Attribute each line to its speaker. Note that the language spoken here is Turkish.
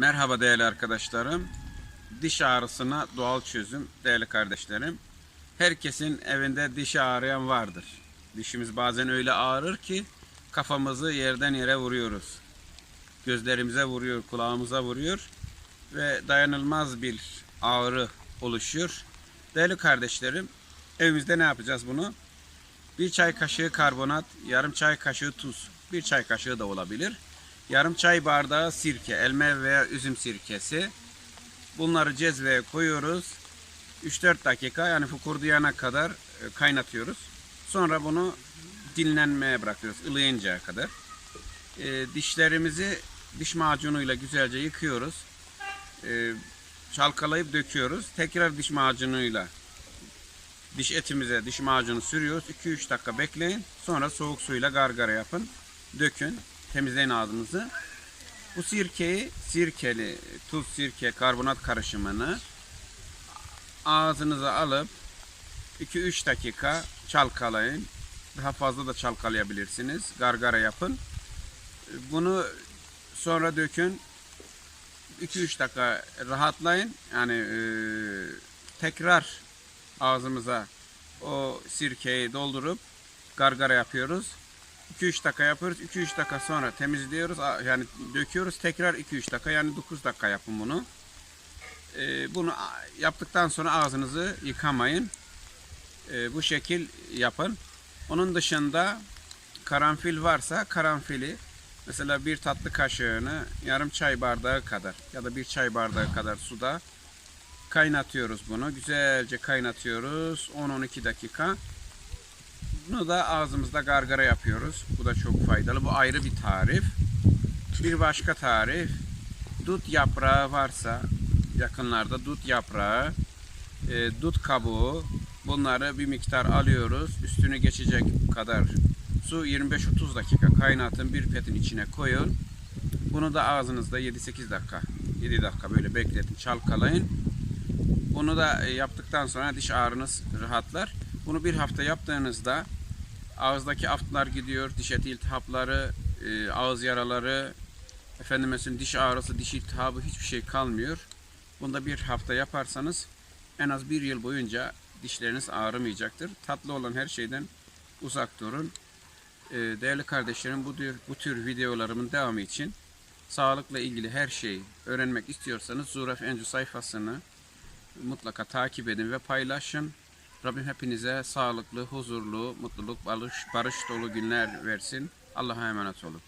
Speaker 1: Merhaba değerli arkadaşlarım. Diş ağrısına doğal çözüm değerli kardeşlerim. Herkesin evinde diş ağrıyan vardır. Dişimiz bazen öyle ağrır ki kafamızı yerden yere vuruyoruz. Gözlerimize vuruyor, kulağımıza vuruyor ve dayanılmaz bir ağrı oluşuyor. Değerli kardeşlerim, evimizde ne yapacağız bunu? Bir çay kaşığı karbonat, yarım çay kaşığı tuz, bir çay kaşığı da olabilir. Yarım çay bardağı sirke, elma veya üzüm sirkesi. Bunları cezveye koyuyoruz. 3-4 dakika yani fukurdayana kadar e, kaynatıyoruz. Sonra bunu dinlenmeye bırakıyoruz ılıyıncaya kadar. E, dişlerimizi diş macunuyla güzelce yıkıyoruz. E, çalkalayıp döküyoruz. Tekrar diş macunuyla diş etimize diş macunu sürüyoruz. 2-3 dakika bekleyin. Sonra soğuk suyla gargara yapın. Dökün. Temizleyin ağzınızı. Bu sirkeyi, sirkeli, tuz, sirke, karbonat karışımını ağzınıza alıp 2-3 dakika çalkalayın. Daha fazla da çalkalayabilirsiniz. Gargara yapın. Bunu sonra dökün. 2-3 dakika rahatlayın. Yani e, tekrar ağzımıza o sirkeyi doldurup gargara yapıyoruz. 2-3 dakika yapıyoruz. 2-3 dakika sonra temizliyoruz. Yani döküyoruz. Tekrar 2-3 dakika yani 9 dakika yapın bunu. Ee, bunu yaptıktan sonra ağzınızı yıkamayın. Ee, bu şekil yapın. Onun dışında karanfil varsa karanfili mesela bir tatlı kaşığını yarım çay bardağı kadar ya da bir çay bardağı kadar suda kaynatıyoruz bunu. Güzelce kaynatıyoruz. 10-12 dakika. Bunu da ağzımızda gargara yapıyoruz. Bu da çok faydalı. Bu ayrı bir tarif. Bir başka tarif. Dut yaprağı varsa yakınlarda dut yaprağı, e, dut kabuğu bunları bir miktar alıyoruz. Üstünü geçecek kadar su 25-30 dakika kaynatın. Bir petin içine koyun. Bunu da ağzınızda 7-8 dakika 7 dakika böyle bekletin çalkalayın. Bunu da e, yaptıktan sonra diş ağrınız rahatlar. Bunu bir hafta yaptığınızda ağızdaki aftlar gidiyor, diş eti iltihapları, e, ağız yaraları, efendim mesela diş ağrısı, diş iltihabı hiçbir şey kalmıyor. Bunda bir hafta yaparsanız en az bir yıl boyunca dişleriniz ağrımayacaktır. Tatlı olan her şeyden uzak durun. E, değerli kardeşlerim bu tür, bu tür videolarımın devamı için sağlıkla ilgili her şeyi öğrenmek istiyorsanız Zuraf Encu sayfasını mutlaka takip edin ve paylaşın. Rabbim hepinize sağlıklı, huzurlu, mutluluk, barış, barış dolu günler versin. Allah'a emanet olun.